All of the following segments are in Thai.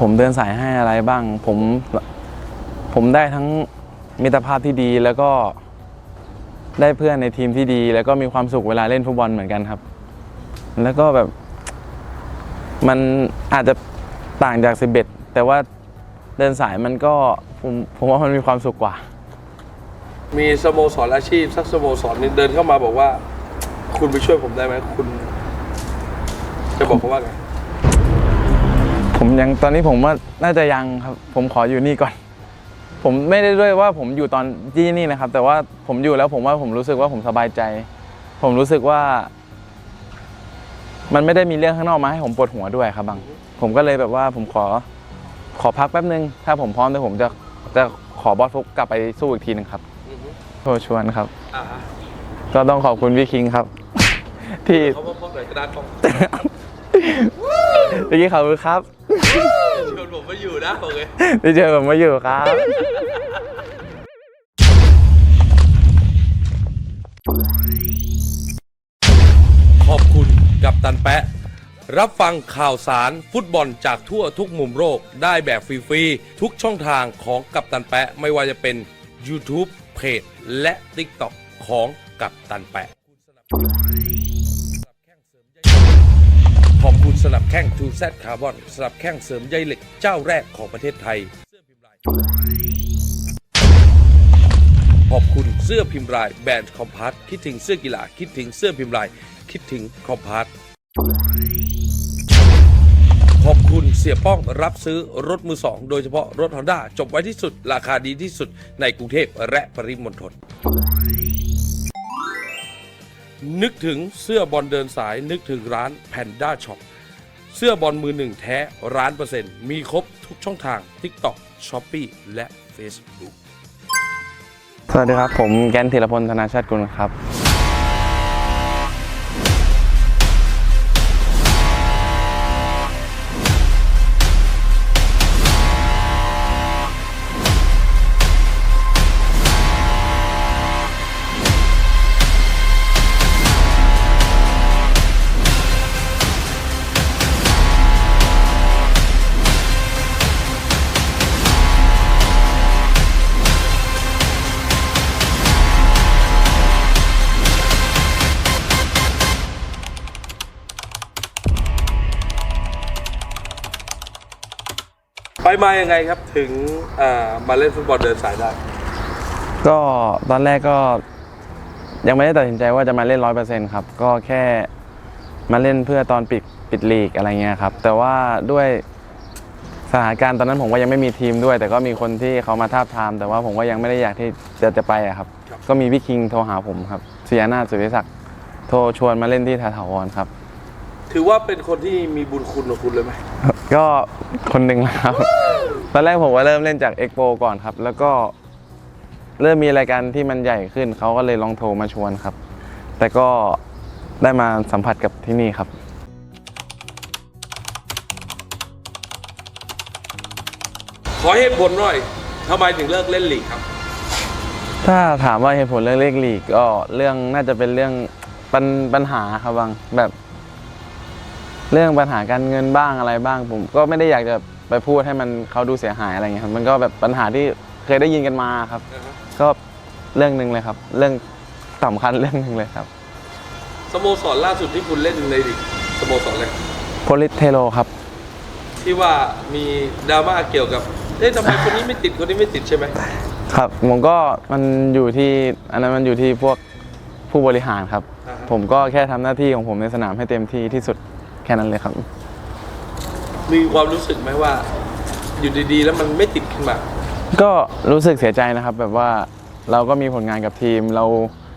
ผมเดินสายให้อะไรบ้าง ผมผมได้ทั้งมิตรภาพที่ดีแล้วก็ได้เพื่อนในทีมที่ดี แล้วก็มีความสุขเวลาเล่นฟุตบอลเหมือนกันครับ แล้วก็แบบ มันอาจจะต่างจากสิบเอ็ดแต่ว่าเดินสายมันก็ผมผมว่ามันมีความสุขกว่า มีสโมสรอาชีพสักสโมสรนึงเดินเข้ามาบอกว่า คุณไปช่วยผมได้ไหมคุณ จะบอกเขาว่าไง ผมยังตอนนี้ผมว่าน่าจะยังครับ ผมขออยู่นี่ก่อน ผมไม่ได้ด้วยว่าผมอยู่ตอนที่นี่นะครับ แต่ว่าผมอยู่แล้วผมว่าผมรู้สึกว่าผมสบายใจ ผมรู้สึกว่า มันไม่ได้มีเรื่องข้างนอกมาให้ผมปวดหัวด้วยครับบัง ผมก็เลยแบบว่าผมขอขอพักแป๊บนึง ถ้าผมพร้อมเดี๋ยวผมจะจะขอบอสฟุกกลับไปสู้อีกทีหนึ่งครับอือฮึโทรชวนครับอ่าฮะก็ต้องขอบคุณพี่คิงครับ ที่เขาพ่อหน่อยกระดานของ เมื่อกี้ขอบคุณครับชวนผมมาอยู่นะโอเคที่เจอผมมาอยู่ครับ ขอบคุณกับตันแปะ รับฟังข่าวสารฟุตบอลจากทั่วทุกมุมโลกได้แบบฟรีๆทุกช่องทางของกับตันแปะ ไม่ว่าจะเป็น YouTube เพจและ TikTok ของกับตันแปะ สนับแข้ง2 Z Carbon สนับแข้งเสริมใยเหล็กเจ้าแรกของประเทศไทย ขอบคุณเสื้อพิมพ์ลายแบรนด์คอมพาร์ตคิดถึงเสื้อกีฬาคิดถึงเสื้อพิมพ์ลาย คิดถึงคอมพาร์ตขอบคุณเสียป้องรับซื้อรถมือสองโดยเฉพาะรถ Honda จบไว้ที่สุด ราคาดีที่สุดในกรุงเทพและปริมณฑลนึกถึงเสื้อบอลเดินสายนึกถึงร้านแพนด้าช็อป สื้อบอลมือหนึ่งแท้ร้านเปอร์เซ็นต์มีครบทุกช่องทาง TikTok Shopee และ Facebook สวัสดีครับ ผมแกนธีรพลธนาชาติกุลครับ มายังไงครับถึงมาเล่นฟุตบอลเดินสายได้ ก็ตอนแรกก็ยังไม่ได้ตัดสินใจว่าจะมาเล่นร้อยเปอร์เซ็นต์ครับ ก็แค่มาเล่นเพื่อตอนปิดปิดลีกอะไรเงี้ยครับ แต่ว่าด้วยสถานการณ์ตอนนั้นผมก็ยังไม่มีทีมด้วย แต่ก็มีคนที่เขามาทาบทาม แต่ว่าผมก็ยังไม่ได้อยากที่จะจะไปอะครับ ก็มีพี่คิงโทรหาผมครับสุยานาสุริศักดิ์โทรชวนมาเล่นที่ทาถาวรครับ ถือว่าเป็นคนที่มีบุญคุณกับคุณเลยไหมก็คนหนึ่งนะครับ ตอนแรกผมก็เริ่มเล่นจากเอ็กโปก่อนครับ แล้วก็เริ่มมีรายการที่มันใหญ่ขึ้น เขาก็เลยลองโทรมาชวนครับ แต่ก็ได้มาสัมผัสกับที่นี่ครับ ขอเหตุผลหน่อยทำไมถึงเลิกเล่นลีกครับ ถ้าถามว่าเหตุผลเรื่องเลขลีกก็เรื่องน่าจะเป็นเรื่องปัญปัญหาครับบางแบบ เรื่องปัญหาการเงินบ้างอะไรบ้าง ผมก็ไม่ได้อยากจะไปพูดให้มันเขาดูเสียหายอะไรเงี้ยครับมันก็แบบปัญหาที่เคยได้ยินกันมาครับ ก็เรื่องหนึ่งเลยครับ เรื่องสำคัญเรื่องหนึ่งเลยครับสโมสรล่าสุดที่คุณเล่นในลีกสโมสรอะไรโพลิสเทโลครับ ที่ว่ามีดราม่าเกี่ยวกับเอ๊ะทำไมคนนี้ไม่ติดคนนี้ไม่ติดใช่ไหมครับผมก็มันอยู่ที่อันนั้นมันอยู่ที่พวกผู้บริหารครับอ่าฮะผมก็แค่ทำหน้าที่ของผมในสนามให้เต็มที่ที่สุดแค่นั้นเลยครับ มีความรู้สึกไหมว่า อยู่ดีๆ แล้วมันไม่ติดขึ้นมา ก็รู้สึกเสียใจนะครับ แบบว่าเราก็มีผลงานกับทีม เรา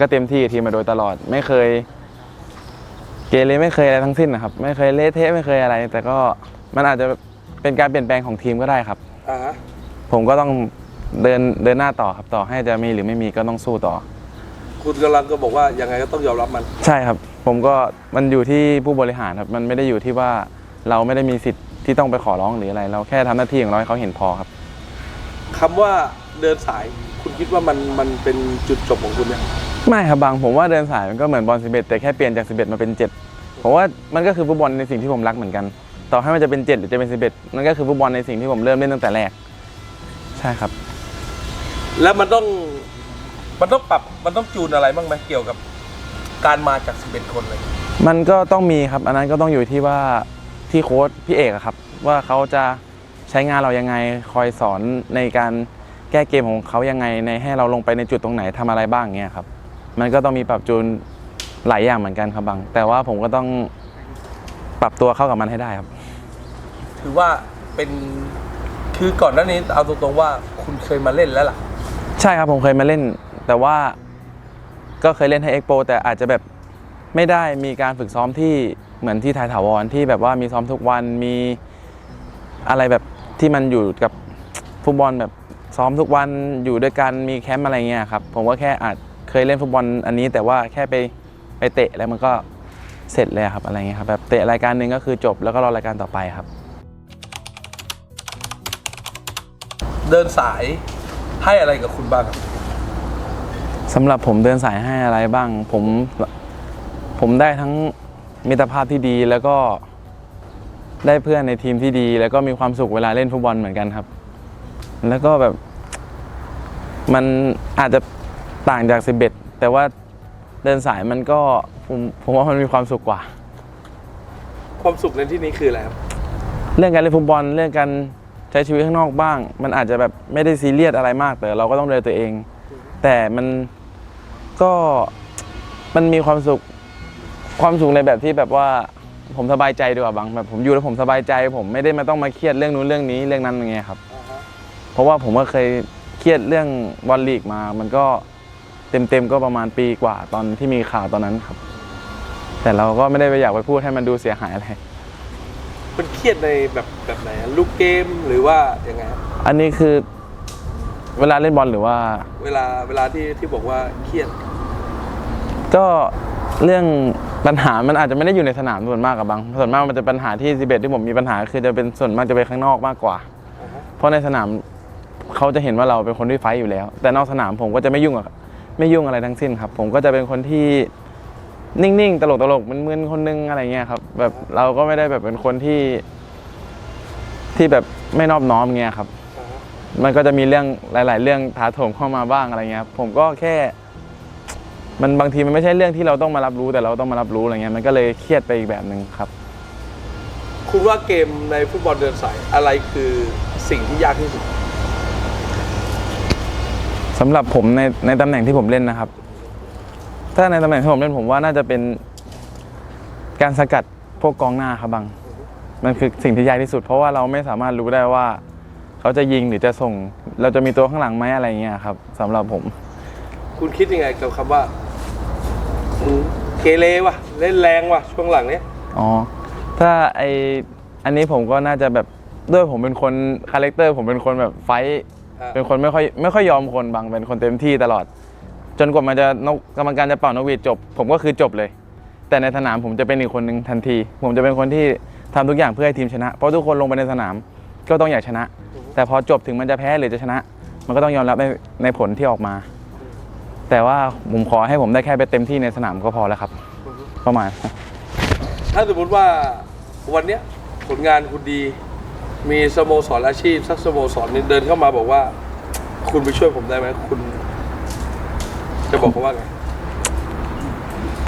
ก็เต็มที่กับทีมมาโดยตลอด ไม่เคย เกเรไม่เคยอะไรทั้งสิ้นนะครับ ไม่เคยเละเทะไม่เคยอะไร แต่ก็มันอาจจะเป็นการเปลี่ยนแปลงของทีมก็ได้ครับ อ่าฮะผมก็ต้องเดินเดินหน้าต่อครับต่อให้จะมีหรือไม่มีก็ต้องสู้ต่อ คุณกำลังก็บอกว่ายังไงก็ต้องยอมรับมัน ใช่ครับ ผมก็มันอยู่ที่ผู้บริหารครับมันไม่ได้อยู่ที่ว่าเราไม่ได้มีสิทธิ์ที่ต้องไปขอร้องหรืออะไร เราแค่ทำหน้าที่ของเราให้เขาเห็นพอครับคำว่าเดินสายคุณคิดว่ามันมันเป็นจุดจบของคุณยังไม่ครับบางผมว่าเดินสายมันก็เหมือนบอลสิบเอ็ดแต่แค่เปลี่ยนจากสิบเอ็ดมาเป็นเจ็ดผมว่ามันก็คือฟุตบอลในสิ่งที่ผมรักเหมือนกัน ต่อให้มันจะเป็น7หรือจะเป็น11นั่นก็คือฟุตบอลในสิ่งที่ผมเริ่มเล่นตั้งแต่แรก ใช่ครับ แล้วมันต้องมันต้องปรับมันต้องจูนอะไรบ้างไหมเกี่ยวกับ การมาจาก 11 คนเลย มันก็ต้องมีครับ อันนั้นก็ต้องอยู่ที่ว่าที่โค้ชพี่เอกอะครับ ว่าเขาจะใช้งานเรายังไงคอยสอนในการแก้เกมของเขายังไงในให้เราลงไปในจุดตรงไหนทำอะไรบ้างเงี้ยครับ มันก็ต้องมีปรับจูนหลายอย่างเหมือนกันครับบางแต่ว่าผมก็ต้องปรับตัวเข้ากับมันให้ได้ครับ ถือว่าเป็นคือก่อนหน้านี้เอาตรงๆว่าคุณเคยมาเล่นแล้วล่ะ ใช่ครับผมเคยมาเล่น แต่ว่า ก็เคยเล่นให้เอ็กโปแต่อาจจะแบบไม่ได้มีการฝึกซ้อมที่เหมือนที่ไทยถาวรที่แบบว่ามีซ้อมทุกวันมีอะไรแบบที่มันอยู่กับฟุตบอลแบบซ้อมทุกวันอยู่ด้วยกันมีแคมป์อะไรเงี้ยครับผมก็แค่อาจเคยเล่นฟุตบอลอันนี้ แต่ว่าแค่ไปไปเตะแล้วมันก็เสร็จเลยครับอะไรเงี้ยครับแบบเตะรายการหนึ่งก็คือจบแล้วก็รอรายการต่อไปครับ เดินสายให้อะไรกับคุณบ้างครับ สำหรับผมเดินสายให้อะไรบ้าง ผมผมได้ทั้งมิตรภาพที่ดีแล้วก็ได้เพื่อนในทีมที่ดี แล้วก็มีความสุขเวลาเล่นฟุตบอลเหมือนกันครับ แล้วก็แบบ มันอาจจะต่างจากสิบเอ็ดแต่ว่าเดินสายมันก็ผมผมว่ามันมีความสุขกว่า ความสุขในที่นี้คืออะไรครับ เรื่องการเล่นฟุตบอลเรื่องการใช้ชีวิตข้างนอกบ้าง มันอาจจะแบบไม่ได้ซีเรียสอะไรมากแต่เราก็ต้องดูแลตัวเอง แต่มัน ก็มันมีความสุขความสุขในแบบที่แบบว่าผมสบายใจดีกว่าบางแบบผมอยู่แล้วผมสบายใจ ผมไม่ได้มาต้องมาเครียดเรื่องนู้นเรื่องนี้เรื่องนั้นอย่างเงี้ยครับ เพราะว่าผมก็เคยเครียดเรื่องบอลลีกมา มันก็เต็มๆก็ประมาณปีกว่าตอนที่มีข่าวตอนนั้นครับ แต่เราก็ไม่ได้ไปอยากไปพูดให้มันดูเสียหายอะไรมันเครียดในแบบแบบไหนอะลูกเกมหรือว่ายังไงครับอันนี้คือ เวลาเล่นบอลหรือว่า เวลาเวลาที่ที่บอกว่าเครียด ก็เรื่องปัญหามันอาจจะไม่ได้อยู่ในสนามส่วนมากกับบาง ส่วนมากมันจะปัญหาที่สิเบที่ผมมีปัญหา คือจะเป็นส่วนมากจะไปข้างนอกมากกว่า เพราะในสนามเขาจะเห็นว่าเราเป็นคนที่ไฟอยู่แล้ว แต่นอกสนามผมก็จะไม่ยุ่งกับไม่ยุ่งอะไรทั้งสิ้นครับ ผมก็จะเป็นคนที่นิ่งๆ ตลกๆมึนๆคนนึงอะไรเงี้ยครับ แบบเราก็ไม่ได้แบบเป็นคนที่ ที่แบบไม่นอบน้อมเงี้ยครับ มันก็จะมีเรื่องหลาย ๆ เรื่องถาโถมเข้ามาบ้างอะไรเงี้ยครับผมก็แค่ มันบางทีมันไม่ใช่เรื่องที่เราต้องมารับรู้แต่เราต้องมารับรู้อะไรเงี้ยมันก็เลยเครียดไปอีกแบบหนึ่งครับ คุณว่าเกมในฟุตบอลเดินสายอะไรคือสิ่งที่ยากที่สุดสำหรับผมในในตำแหน่งที่ผมเล่นนะครับ ถ้าในตำแหน่งที่ผมเล่นผมว่าน่าจะเป็น การสกัดพวกกองหน้าครับบัง มันคือสิ่งที่ยากที่สุด เพราะว่าเราไม่สามารถรู้ได้ว่า เขาจะยิงหรือจะส่ง เราจะมีตัวข้างหลังไหมอะไรเงี้ยครับสำหรับผม คุณคิดยังไงกับคำว่ามึง เกเรว่ะ เล่นแรงว่ะ ช่วงหลังเนี้ยอ๋อ ถ้าไออันนี้ผมก็น่าจะแบบด้วยผมเป็นคนคาแรคเตอร์ผมเป็นคนแบบไฟท์อ่าเป็นคนไม่ค่อยไม่ค่อยยอมคนบางเป็นคนเต็มที่ตลอด จนกว่ามันจะนกกรรมการจะเป่านกหวีดจบ ผมก็คือจบเลย แต่ในสนามผมจะเป็นอีกคนหนึ่งทันที ผมจะเป็นคนที่ทำทุกอย่างเพื่อให้ทีมชนะ เพราะทุกคนลงไปในสนามก็ต้องอยากชนะ แต่พอจบถึงมันจะแพ้หรือจะชนะ มันก็ต้องยอมรับในในผลที่ออกมา แต่ว่าผมขอให้ผมได้แค่ไปเต็มที่ในสนามก็พอแล้วครับ ประมาณ ถ้าสมมติว่าวันเนี้ยผลงานคุณดี มีสโมสรอาชีพ สักสโมสรหนึงเดินเข้ามาบอกว่า คุณไปช่วยผมได้ไหมคุณ จะบอกเขาว่าไง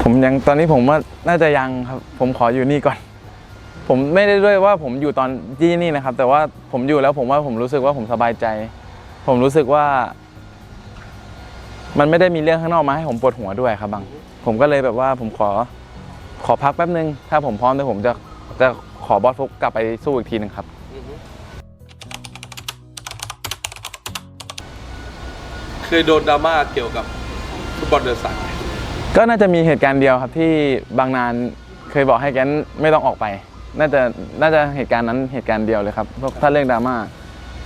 ผมยังตอนนี้ผมว่าน่าจะยังครับ ผมขออยู่นี่ก่อน ผมไม่ได้ด้วยว่าผมอยู่ตอนที่นี่นะครับ แต่ว่าผมอยู่แล้วผมว่าผมรู้สึกว่าผมสบายใจ ผมรู้สึกว่า มันไม่ได้มีเรื่องข้างนอกมาให้ผมปวดหัวด้วยครับบัง ผมก็เลยแบบว่าผมขอขอพักแป๊บนึง ถ้าผมพร้อมเดี๋ยวผมจะจะขอบอสฟุกกลับไปสู้อีกทีหนึ่งครับ เคยโดนดราม่าเกี่ยวกับฟุตบอลเดินสายไหมก็น่าจะมีเหตุการณ์เดียวครับที่บางนานเคยบอกให้แกนไม่ต้องออกไป น่าจะน่าจะเหตุการณ์นั้นเหตุการณ์เดียวเลยครับพวกถ้าเรื่องดราม่า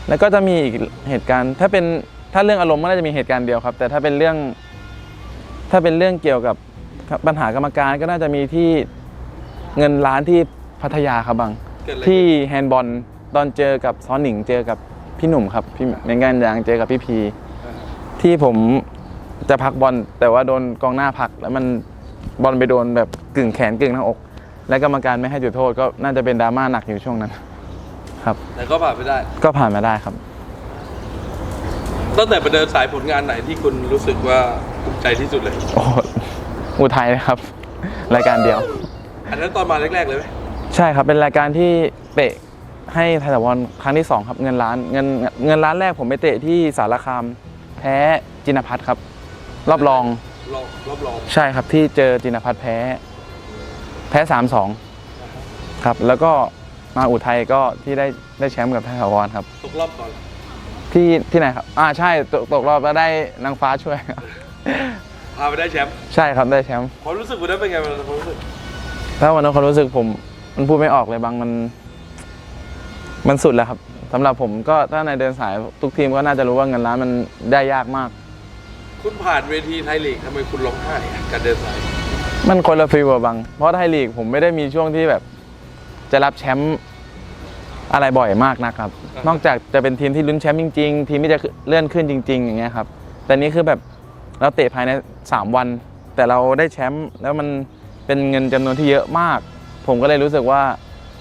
แล้วก็จะมีอีกเหตุการณ์ถ้าเป็น ถ้าเรื่องอารมณ์ก็น่าจะมีเหตุการณ์เดียวครับ แต่ถ้าเป็นเรื่อง ถ้าเป็นเรื่องเกี่ยวกับปัญหากรรมการก็น่าจะมีที่เงินล้านที่พัทยาครับบางเกิดอะไรที่แฮนด์บอลตอนเจอกับซ้อนหนิงเจอกับพี่หนุ่มครับพี่เมงกันยางเจอกับพี่พี ที่ผมจะพักบอลแต่ว่าโดนกองหน้าผลัก แล้วมันบอลไปโดนแบบกึ่งแขนกึ่งหน้าอก และกรรมการไม่ให้จุดโทษก็น่าจะเป็นดราม่าหนักอยู่ช่วงนั้น ครับแต่ก็ผ่านไปได้ก็ผ่านมาได้ครับ ตั้งแต่ไปเดินสายผลงานไหนที่คุณรู้สึกว่าภูมิใจที่สุดเลย โอ้โหอุทัยนะครับ รายการเดียว อันนั้นตอนมาแรกๆเลยไหมใช่ครับเป็นรายการที่เตะให้ไทยตะวันครั้งที่สองครับเงินล้านเงินเงินล้านแรกผมไปเตะที่สารคามแพ้จินพัทครับ รอบรองรอบรอบรองใช่ครับที่เจอจินพัทแพ้ แพ้สามสองครับ แล้วก็มาอุทัยก็ที่ได้ได้แชมป์กับไทยตะวันครับตกรอบก่อน ที่ที่ไหนครับ อ่าใช่ตกตกรอบแล้วได้นางฟ้าช่วยครับ พาไปได้แชมป์ใช่ครับได้แชมป์ความรู้สึกวันนั้นเป็นไงวันนั้นความรู้สึกถ้าวันนั้นความรู้สึกผม มันพูดไม่ออกเลยบางมัน มันสุดแล้วครับสำหรับผมก็ถ้าในเดินสายทุกทีมก็น่าจะรู้ว่าเงินล้านมันได้ยากมาก คุณผ่านเวทีไทยลีกทำไมคุณร้องไห้อะการเดินสายมันคนละฟีลอะบาง เพราะไทยลีกผมไม่ได้มีช่วงที่แบบ จะรับแชมป์ อะไรบ่อยมากนะครับ นอกจากจะเป็นทีมที่ลุ้นแชมป์จริงๆ ทีมที่จะเลื่อนขึ้นจริง ๆ อย่างเงี้ยครับ แต่นี้คือแบบเราเตะภายใน 3 วัน แต่เราได้แชมป์แล้วมันเป็นเงินจำนวนที่เยอะมาก ผมก็เลยรู้สึกว่า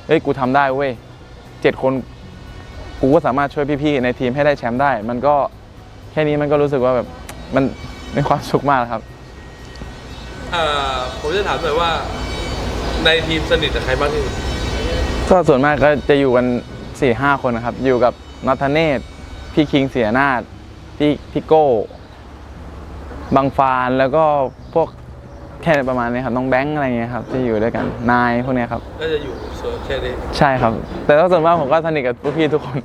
เฮ้ย กูทำได้เว้ยเจ็ดคนกูก็สามารถช่วยพี่ๆในทีมให้ได้แชมป์ได้ มันก็แค่นี้มันก็รู้สึกว่าแบบมันมีความสุขมากครับอ่าผมจะถามหน่อยว่าในทีมสนิทกับใครบ้างที่สุด ก็ส่วนมากก็จะอยู่กัน4ี่ห้าคนนะครับ อยู่กับนัทเนศพี่คิงเสียนาฏพี่พี่โก้บางฟานแล้วก็พวกแค่ประมาณนี้ครับน้องแบงค์อะไรเงี้ยครับที่อยู่ด้วยกันนายพวกเนี้ยครับก็จะอยู่ส่วนแค่นี้ใช่ครับ แต่ว่าส่วนมากผมก็สนิทกับพวกพี่ทุกคน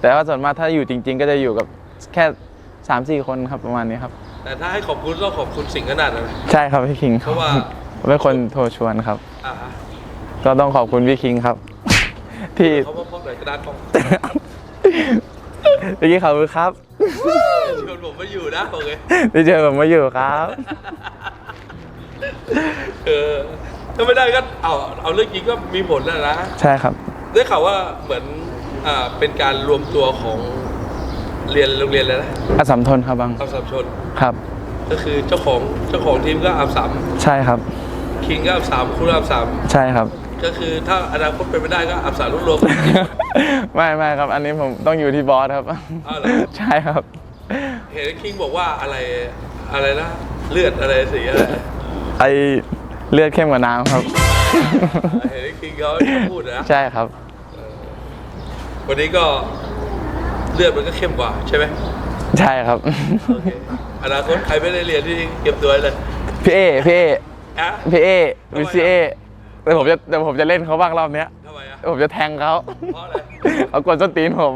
แต่ว่าส่วนมากถ้าอยู่จริง ๆ ก็จะอยู่กับแค่สามสี่คนครับประมาณนี้ครับ แต่ถ้าให้ขอบคุณต้องขอบคุณสิ่งขนาดนั้นนะใช่ครับพี่คิงเพราะว่าเป็นคนโทรชวนครับอ่าฮะก็ต้องขอบคุณพี่คิงครับ ที่เขามาพบหน่อยกระดานกล้องเมื่อกี้ขอบคุณครับชวนผมมาอยู่นะโอเคที่เจอผมมาอยู่ครับ เออถ้าไม่ได้ก็เอาเอาเรื่องจริงก็มีผลนะนะใช่ครับ ได้ข่าวว่าเหมือนอ่าเป็นการรวมตัวของเรียนโรงเรียนเลยนะอสสัมทนครับบังอัมสามชน ครับ ก็คือเจ้าของเจ้าของทีมก็อัมสามใช่ครับ คิงก็อัมสามคุณอัมสามใช่ครับ ก็คือถ้าอนาคตเป็นไม่ได้ก็อัมสามรวบรวมไม่ไม่ครับ อันนี้ผมต้องอยู่ที่บอสครับอ้าวเหรอ ใช่ครับ เห็นคิงบอกว่าอะไรอะไรนะเลือดอะไรสีอะไรไอเลือดเข้มกว่าน้ำครับ เห็นคิงเขาพูดนะใช่ครับ วันนี้ก็เลือดมันก็เข้มกว่าใช่ไหมใช่ครับ โอเคอนาคตใครไม่ได้เรียนที่เก็บตัวไว้เลยพี่เอพี่เออะ พี่เอทำไมวิซีเอ แต่ผมจะแต่ผมจะเล่นเขาบ้างรอบเนี้ยทำไมอะ ผมจะแทงเขาเพราะอะไร เขากวนส้นตีนผม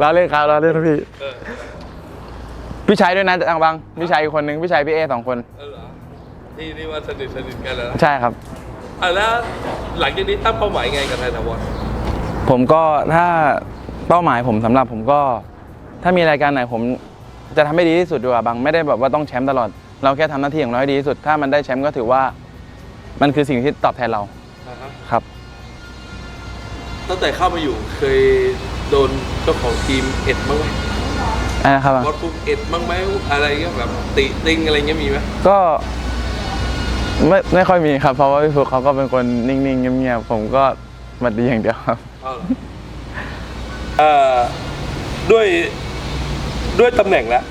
เราเล่นครับเราเล่นนะพี่ เออพี่ชายด้วยนะจังบังพี่ชายอีกคนนึงพี่ชายพี่เอสองคน เออเหรอที่นี่ว่าสนิทสนิทกันแล้วนะใช่ครับ อะแล้วหลังจากนี้ตั้งเป้าหมายไงกับไทยทาวอนผมก็ถ้าเป้าหมายผมสำหรับผมก็ ถ้ามีรายการไหนผมจะทำให้ดีที่สุดดีกว่าบางไม่ได้แบบว่าต้องแชมป์ตลอด เราแค่ทำหน้าที่ของเราให้ดีที่สุด ถ้ามันได้แชมป์ก็ถือว่า มันคือสิ่งที่ตอบแทนเราอ่าฮะครับ ตั้งแต่เข้ามาอยู่เคยโดนเจ้าของทีมเอ็ดบ้างไหมอันนะครับบางบอสปุ๊บเอ็ดบ้างไหมอะไรเงี้ยแบบติติงอะไรเงี้ยมีไหมก็ไม่ไม่ค่อยมีครับ เพราะว่าพี่ฟุกเขาก็เป็นคนนิ่งๆเงียบๆผมก็มาดีอย่างเดียวครับ เอาเหรอ เอ่อด้วยด้วยตำแหน่งแล้ว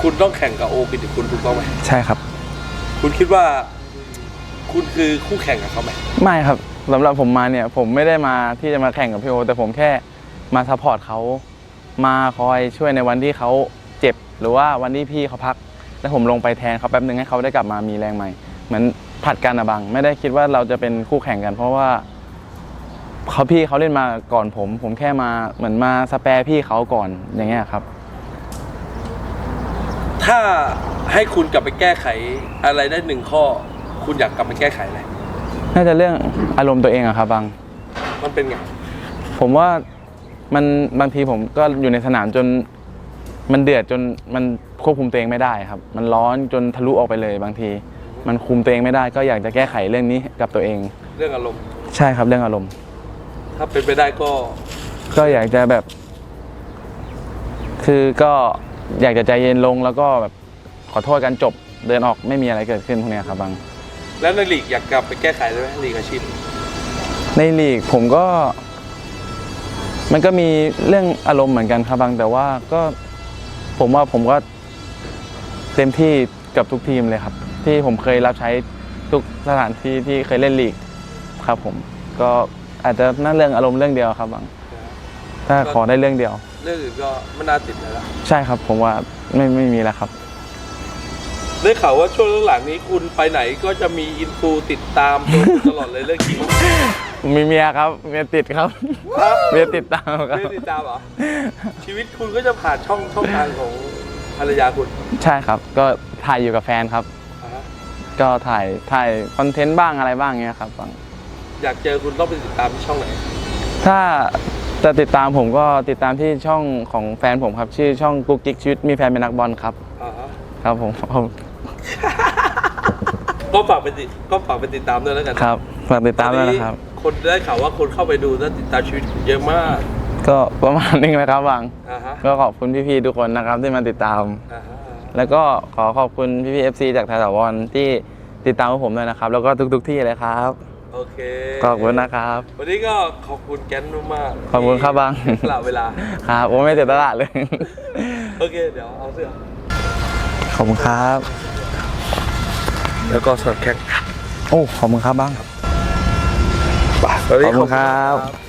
คุณต้องแข่งกับโอปิติคุณถูกต้องไหม ใช่ครับ คุณคิดว่า คุณคือคู่แข่งกับเขาไหมไม่ครับสำหรับผมมาเนี่ยผมไม่ได้มาที่จะมาแข่งกับพี่โอ แต่ผมแค่มาซัพพอร์ตเขามาคอยช่วยในวันที่เขาเจ็บ หรือว่าวันที่พี่เขาพัก แล้วผมลงไปแทนเขาแป๊บนึงให้เขาได้กลับมามีแรงใหม่ เหมือนผัดกันอะบัง ไม่ได้คิดว่าเราจะเป็นคู่แข่งกัน เพราะว่าเขาพี่เขาเล่นมาก่อนผม ผมแค่มาเหมือนมาสแปรพี่เขาก่อนอย่างเงี้ยครับ ถ้าให้คุณกลับไปแก้ไขอะไรได้หนึ่งข้อ คุณอยากกลับไปแก้ไขอะไรน่าจะเรื่องอารมณ์ตัวเองอะครับบัง มันเป็นไงผมว่ามันบางทีผมก็อยู่ในสนามจน มันเดือดจนมันควบคุมตัวเองไม่ได้ครับ มันร้อนจนทะลุออกไปเลยบางที มันคุมตัวเองไม่ได้ ก็อยากจะแก้ไขเรื่องนี้กับตัวเอง เรื่องอารมณ์ ใช่ครับเรื่องอารมณ์ ถ้าเป็นไปได้ก็ก็อยากจะแบบ คือก็อยากจะใจเย็นลงแล้วก็แบบขอโทษกันจบเดินออกไม่มีอะไรเกิดขึ้นพวกเนี้ยครับบาง แล้วในลีกอยากกลับไปแก้ไขได้ไหมลีกอาชีพในลีกผมก็ มันก็มีเรื่องอารมณ์เหมือนกันครับบางแต่ว่าก็ผมว่าผมก็เต็มที่กับทุกทีมเลยครับ ที่ผมเคยรับใช้ทุกสถานที่ที่เคยเล่นลีกครับ ผมก็อาจจะนั่นเรื่องอารมณ์เรื่องเดียวครับบางถ้าขอได้เรื่องเดียว เรื่องอื่นก็ไม่น่าติดแล้วใช่ครับ ผมว่าไม่ไม่มีแล้วครับ ได้ข่าวว่าช่วงหลังๆนี้คุณไปไหนก็จะมีอินฟูติดตามตัวคุณตลอดเลยเรื่องจริงมีเมียครับเมียติดครับครับเมียติดตามครับไม่ติดตามเหรอ ชีวิตคุณก็จะผ่านช่องช่องทางของภรรยาคุณใช่ครับ ก็ถ่ายอยู่กับแฟนครับ อ่าฮะก็ถ่ายถ่ายคอนเทนต์บ้างอะไรบ้างเงี้ยครับบางอยากเจอคุณต้องไปติดตามที่ช่องไหนถ้าจะติดตามผมก็ติดตามที่ช่องของแฟนผมครับ ชื่อช่องกุ๊กกิ๊กชีวิตมีแฟนเป็นนักบอลครับ อ่าฮะครับผมผม ก็ฝากไปติดก็ฝากไปติดตามด้วยแล้วกันครับฝากติดตามด้วยนะครับตอนนี้คนได้ข่าวว่าคนเข้าไปดูและติดตามชีวิตคุณเยอะมาก ก็ประมาณนึงนะครับบางอ่าฮะก็ขอบคุณพี่ๆทุกคนนะครับที่มาติดตาม อ่าฮะแล้วก็ขอขอบคุณพี่ๆเอฟซีจากไทยสาวรที่ติดตามพวกผมด้วยนะครับ แล้วก็ทุก ๆ ที่เลยครับ โอเคขอบคุณนะครับ วันนี้ก็ขอบคุณแกนมากๆขอบคุณครับบางที่สละเวลา ครับผมไม่เสียตลาดเลย โอเค เดี๋ยวเอาเสื้อ ขอบคุณครับ แล้วก็สอดแข่งโอ้ขอบคุณครับบ้างวันนี้ขอบคุณครับขอบคุณ